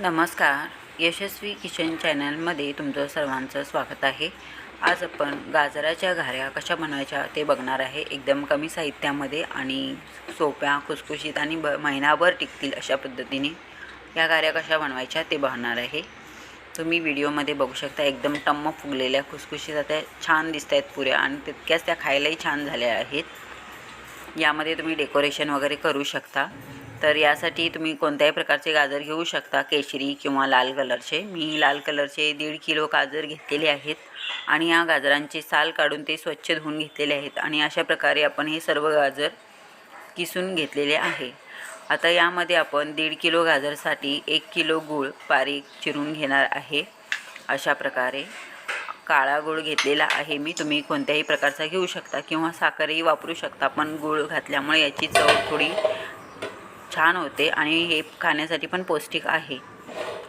नमस्कार. यशस्वी किचन चॅनलमध्ये तुमचं सर्वांचं स्वागत आहे. आज आपण गाजराच्या घाऱ्या कशा बनवायच्या ते बघणार आहे. एकदम कमी साहित्यामध्ये आणि सोप्या खुसखुशीत आणि ब महिनाभर टिकतील अशा पद्धतीने या घाऱ्या कशा बनवायच्या ते बघणार आहे. तुम्ही व्हिडिओमध्ये बघू शकता एकदम टम्म फुगलेल्या खुसखुशीत आता छान दिसत आहेत पुऱ्या आणि तितक्याच त्या खायलाही छान झाल्या आहेत. यामध्ये तुम्ही डेकोरेशन वगैरे करू शकता. तर यासाठी तुम्ही कोणत्याही प्रकारचे गाजर घेऊ शकता. केशरी किंवा लाल कलरचे. मी लाल कलरचे दीड किलो गाजर घेतलेले आहेत आणि या गाजरांचे साल काढून ते स्वच्छ धुवून घेतलेले आहेत आणि अशा प्रकारे आपण हे सर्व गाजर किसून घेतलेले आहे. आता यामध्ये आपण दीड किलो गाजरसाठी एक किलो गूळ बारीक चिरून घेणार आहे. अशा प्रकारे काळा गूळ घेतलेला आहे मी. तुम्ही कोणत्याही प्रकारचा घेऊ शकता किंवा साखरही वापरू शकता पण गूळ घातल्यामुळे याची चव थोडी छान होते आणि हे खाण्यासाठी पण पौष्टिक आहे.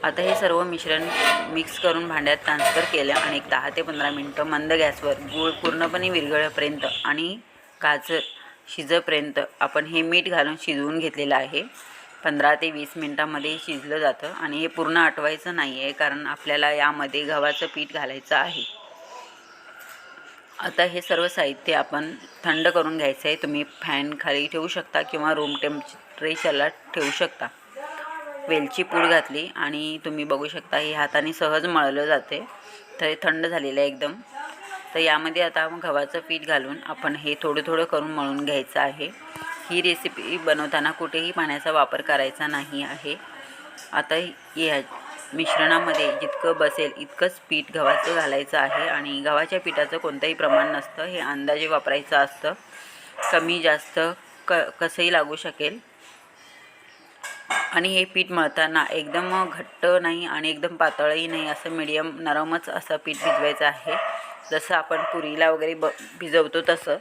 आता हे सर्व मिश्रण मिक्स करून भांड्यात ट्रान्सफर केलं आणि एक दहा ते पंधरा मिनटं मंद गॅसवर गूळ पूर्णपणे विरघळेपर्यंत आणि गाजर शिजेपर्यंत आपण हे मीठ घालून शिजवून घेतलेलं आहे. पंधरा ते वीस मिनटामध्ये शिजलं जातं आणि हे पूर्ण आटवायचं नाही आहे कारण आपल्याला यामध्ये गव्हाचं पीठ घालायचं आहे. आता हे सर्व साहित्य आपण थंड करून घ्यायचं आहे तुम्ही फॅन खाली ठेवू शकता किंवा रूम टेम्परेचरला ठेवू शकता. वेलची पूड घातली आणि तुम्ही बघू शकता हे हाताने सहज मळलं जाते. तर हे थंड झालेलं आहे एकदम. तर यामध्ये आता गव्हाचं पीठ घालून आपण हे थोडं थोडं करून मळून घ्यायचं आहे. ही रेसिपी बनवताना कुठेही पाण्याचा वापर करायचा नाही आहे. आता या मिश्रणामध्ये जितकं बसेल इतकंच पीठ गव्हाचं घालायचं आहे आणि गव्हाच्या पिठाचं कोणतंही प्रमाण नसतं. हे अंदाजे वापरायचं असतं. कमी जास्त क कसंही लागू शकेल. आणि हे पीठ मळताना एकदम घट्ट नाही आणि एकदम पातळही नाही असं मिडियम नरमच असं पीठ भिजवायचं आहे. जसं आपण पुरीला वगैरे ब भिजवतो तसं.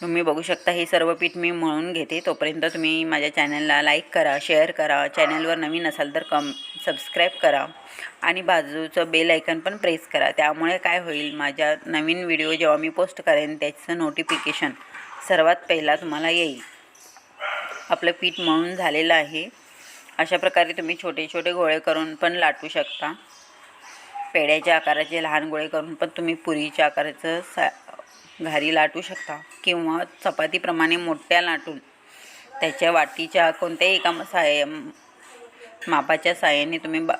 तुम्ही बघू शकता हे सर्व पीठ मी मळून घेते. तोपर्यंत तुम्ही माझ्या चॅनलला लाईक करा शेअर करा. चॅनलवर नवीन असाल तर कम सबस्क्राईब करा. आणि बाजूचं बेल ऐकन पण प्रेस करा. त्यामुळे काय होईल माझ्या नवीन व्हिडिओ जेव्हा मी पोस्ट करेन त्याचं नोटिफिकेशन सर्वात पहिला तुम्हाला येईल. आपलं पीठ मळून झालेलं आहे. अशा प्रकारे तुम्ही छोटे छोटे गोळे करून पण लाटू शकता. पेड्याच्या आकाराचे लहान गोळे करून पण तुम्ही पुरीच्या आकाराचं सा घारी लाटू शकता. किंवा चपातीप्रमाणे मोठ्या लाटून त्याच्या वाटीच्या कोणत्याही एका साय मापाच्या साह्याने तुम्ही बा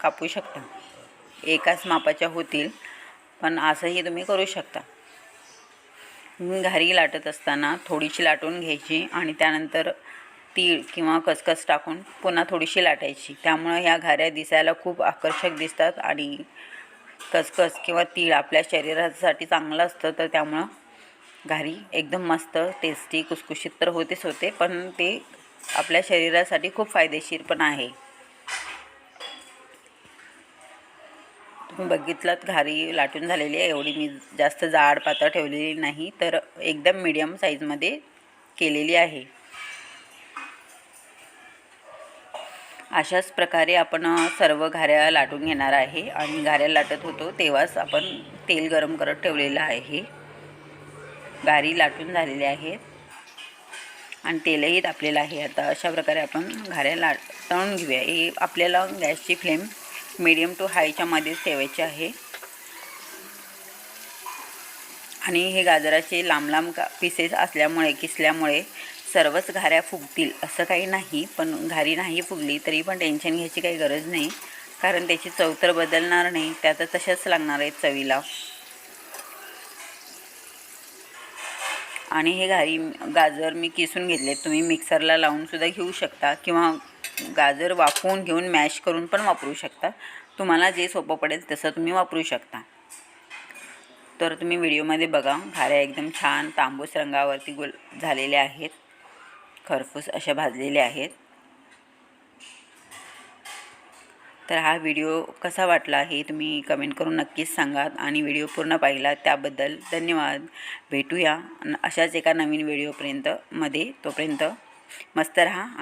कापू शकता. एकाच मापाच्या होतील पण असंही तुम्ही करू शकता. घारी लाटत असताना थोडीशी लाटून घ्यायची आणि त्यानंतर तीळ किंवा खसखस टाकून पुन्हा थोडीशी लाटायची. त्यामुळं ह्या घाऱ्या दिसायला खूप आकर्षक दिसतात आणि खसखस किंवा तीळ आपल्या शरीरासाठी चांगलं असतं तर त्यामुळं घारी एकदम मस्त टेस्टी कुसकुशीत तर होतेच होते पण ते आपल्या शरीरासाठी खूप फायदेशीर पण आहे. तुम्ही बघितलं घारी लाटून झालेली आहे. एवढी मी जास्त जाड पातळ ठेवलेली नाही तर एकदम मीडियम साईजमध्ये केलेली आहे. अशाच प्रकारे आपण सर्व घाऱ्या लाटून घेणार आहे. आणि घाऱ्या लाटत होतो तेव्हाच आपण तेल गरम करत ठेवलेलं आहे. घारी लाटून झालेले आहेत आणि तेलही तापलेलं आहे. आता अशा प्रकारे आपण घाऱ्या लाट घेऊया. हे आपल्याला गॅसची फ्लेम मीडियम टू हायच्या मध्येच ठेवायचे आहे. आणि हे गाजराचे लांब लांब का पीसेस असल्यामुळे किसल्यामुळे सर्वच घाऱ्या फुगतील असं काही नाही. पण घारी नाही फुगली तरी पण टेन्शन घ्यायची काही गरज नाही. कारण त्याची चव तर बदलणार नाही. त्या तर तशाच लागणार आहेत चवीला. आणि हे घारी गाजर मी किसून घेतले तुम्ही मिक्सरला लावूनसुद्धा घेऊ शकता. किंवा गाजर वाफवून घेऊन मॅश करून पण वापरू शकता. तुम्हाला जे सोपं पडेल तसं तुम्ही वापरू शकता. तर तुम्ही व्हिडिओमध्ये बघा घाऱ्या एकदम छान तांबूस रंगावरती गुल झालेल्या आहेत. खरपूस अशा भाजलेल्या आहेत. तर हा व्हिडिओ कसा वाटला हे तुम्ही कमेंट करून नक्कीच सांगा आणि व्हिडिओ पूर्ण पाहिला त्याबद्दल धन्यवाद. भेटूया अशाच एका नवीन व्हिडिओपर्यंत मध्ये तोपर्यंत मस्त रहा.